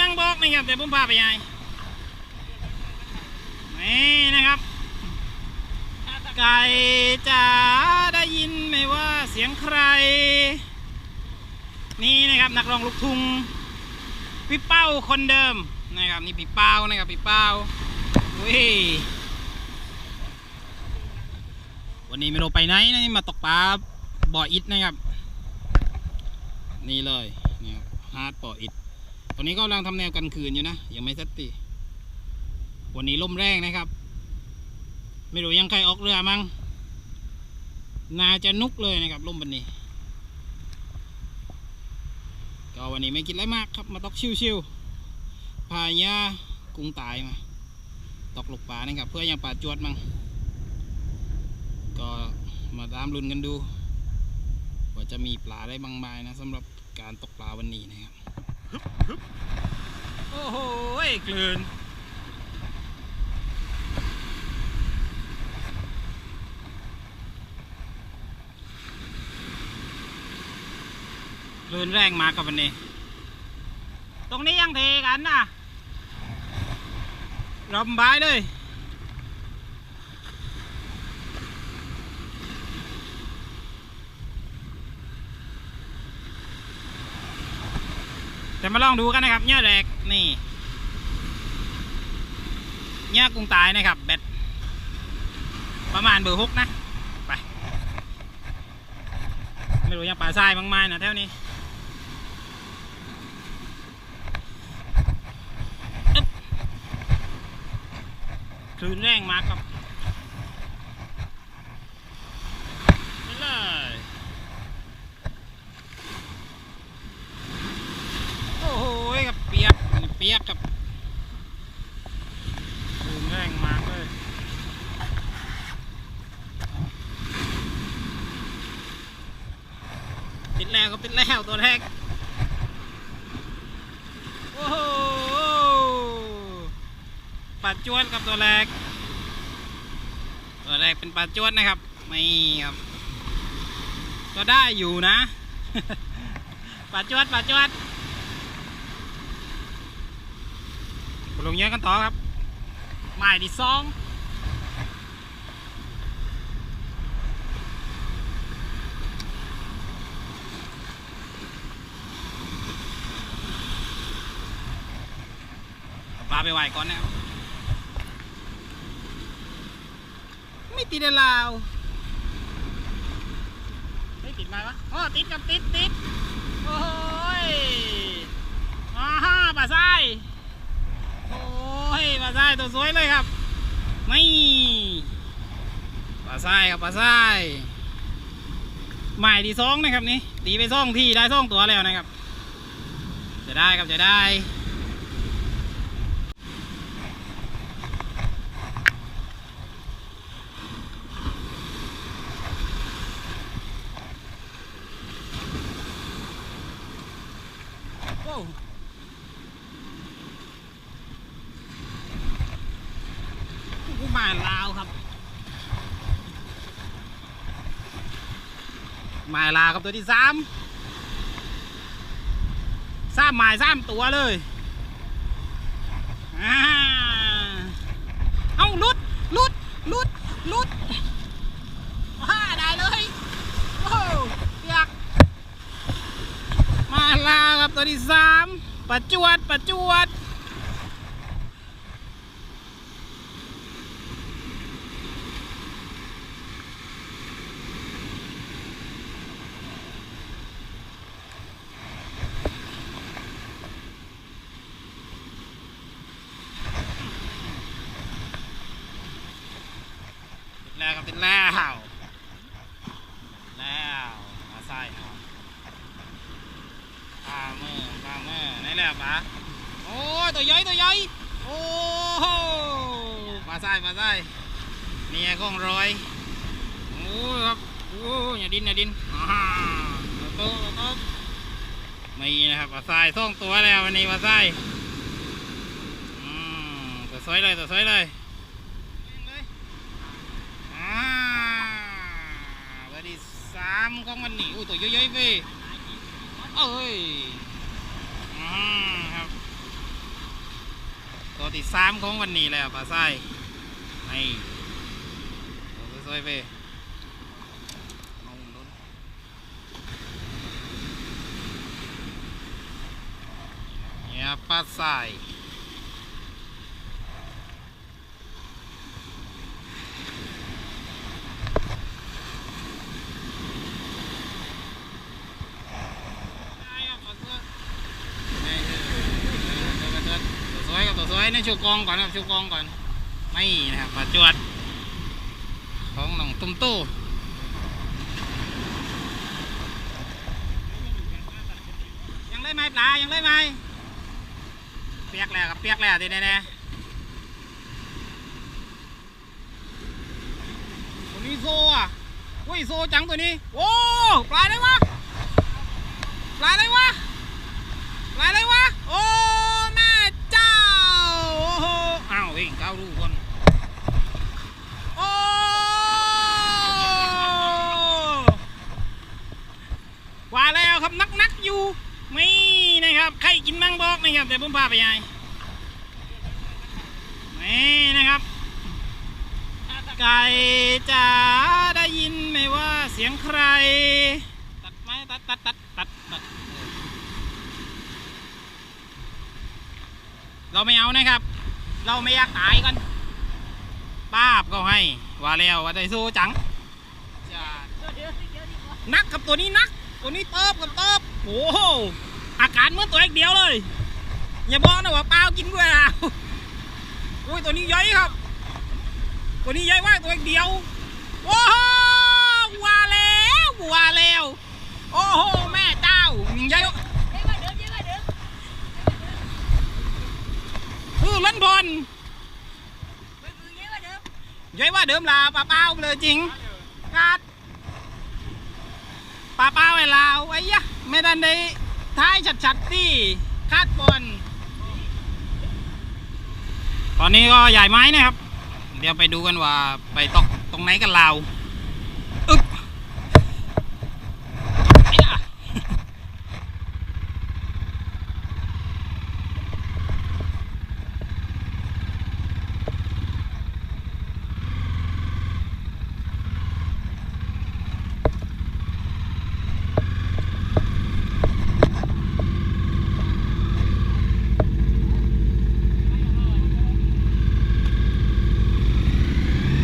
มั่งบอกนะครับเดี๋ยวผมพาไปยายนี่นะครับ ไก่จ๋าได้ยินไหมว่าเสียงใคร นี่นะครับนักร้องลูกทุ่งพี่เป้าคนเดิมนะครับนี่พี่เป้านะครับพี่เป้าว้ยวันนี้ไม่รู้ไปไหนนะี่มาตกปลาบ่ออิดนะครับ นี่เลยนี่ฮาร์ดบ่ออิด ตรงนี้ก็กำลังทำแนวกันคืนอยู่นะ ยังไม่เสร็จตีวันนี้ลมแรงนะครับ ไม่รู้ยังใครออกเรือมั้งน่าจะนุกเลยนะครับลมวันนี้ ก็วันนี้ไม่คิดอะไรมากครับ มาตกชิวๆพายากุ้งตายมาตกหลกปลานะครับ เพื่อยังปลาจวดมั้งก็มาตามลุ้นกันดู ว่าจะมีปลาได้บางไม้นะสำหรับการตกปลาวันนี้นะครับ โอ้โหกลื่นคลื่นแรงมากับวันนี้ ตรงนี้ยังเทกันนะรำบายเลย จะมาลองดูกันนะครับเนี่ยแรกนี่เนี่ยกุ้งตายนะครับเบ็ดประมาณเบอร์หกนะไปไม่รู้ยังปลาทรายบางไม้นะแถวนี้อึ๊บคลื่นแรงมากครับนี่เลย โอ้โหกับเปียกนี่เปียกครับดูแรงมากเลย ติด แล้วครับติดแล้วตัวแรก โอ้โหปลาจวนกับตัวแรก ตัวแรกเป็นปลาจวนนะครับไม่ครับ ก็ได้อยู่นะปลาจวดปลาจวดลงเยอะกันต่อครับหมายที่สองเอาปลา ไปไหวก่อนนะไม่ติดเลยลาวไม่ติดมาวะอ๋อติดกับติดติดโอ้ยอ่าฮ่าปลาไส้โอ้ยปลาทรายตัวสวยเลยครับ ไม่ปลาทรายครับปลาทรายหมายที่สองนะครับนี่ตีไปซ่องที่ได้ซ่องตัวแล้วนะครับ จะได้ครับจะได้ กูมาลาวครับ หมายลาวครับตัวที่สามสามหมายสามตัวเลยอ่าเอาลุดลุดลุดลุดว้าได้เลยโอ้เปียกมาลาวครับ ตัวที่สามประจวดประจวดแล้วครับติดแล้วแล้วมาใส่เอา ปลาเมื่อปลาเมื่อไหนแหล้วปลาโอ้ตัวใหญ่ตัวใหญ่โอ้โหปลาใส่ปลาใส่เนี่ยกล้องรอยโอ้ยครับโอ้ยอย่าดินอย่าดินอ่าโต๊ะโต๊ะม่นะครับปลาใส่ส่องตัวแล้ววันนี้ปลาใส่อืมตัวสวยเลยตัวสวยเลยอ่าเบอร์ที่สามของวันนี้อู้ตัวเยอะๆเว้ย เอ้ยครับ ตัวที่สามของวันนี้แล้วปลาไส้นี่ตัวสวยๆไปเนี่ยปลาไส้ได้ครับปลาเสื้อ นี่คือตัวสวย กับตัวสวยนี่ชูกองก่อนครับชูกองก่อน ไม่นะครับประจวด ของหนองตุ้มตู้ยังได้ไหมปลายังได้ไหมเปียกแล้วกับเปียกแล้วทีนี้นะตัวนี้โซ่อะอุ้ยโซ่จังตัวนี้ โอ้ปลาได้วะปลาได้วะมาเลยวะโอ้ แม่เจ้า โอ้โหอ้า วเองเก้าลูกคนโอ้ว่าแล้วครับนักนักอยู่นี่นะครับใครกินมั่งบอกนะครับเดี๋ยวผมพาไปยายนี่นะครับไก่จ๋าได้ยินไหมว่าเสียงใคร ตัดไหมตัดตัดตัดตัดตัดเราไม่เอานะครับ เราไม่อยากตายกันป้าบก็ให้ ว่าแล้วว่าได้สู้จังนักกับตัวนี้นัก ตัวนี้เติบกับเติบโอ้โหอาการเหมื่อนตัวเอกเดียวเลย อย่าบอกนะว่าเปล่ากินด้วยอะอุ้ยตัวนี้ใหญ่ครับ ตัวนี้ใหญ่มากตัวเอกเดียวโอ้โหว่าแล้วว่าแล้ว โอ้โหแม่เจ้าใหญ่ คือเล่ นบอลย้อยว่าเดิมลาปลาเป้าเลยจริงกาดปลาเป้าไอ้ลาวไอ้ยะไม่ดันได้ท้ายชัดๆที่คาดบอลตอนนี้ก็ใหญ่ไม้นะครับ เดี๋ยวไปดูกันว่าไปตกตรงไหนกันลาว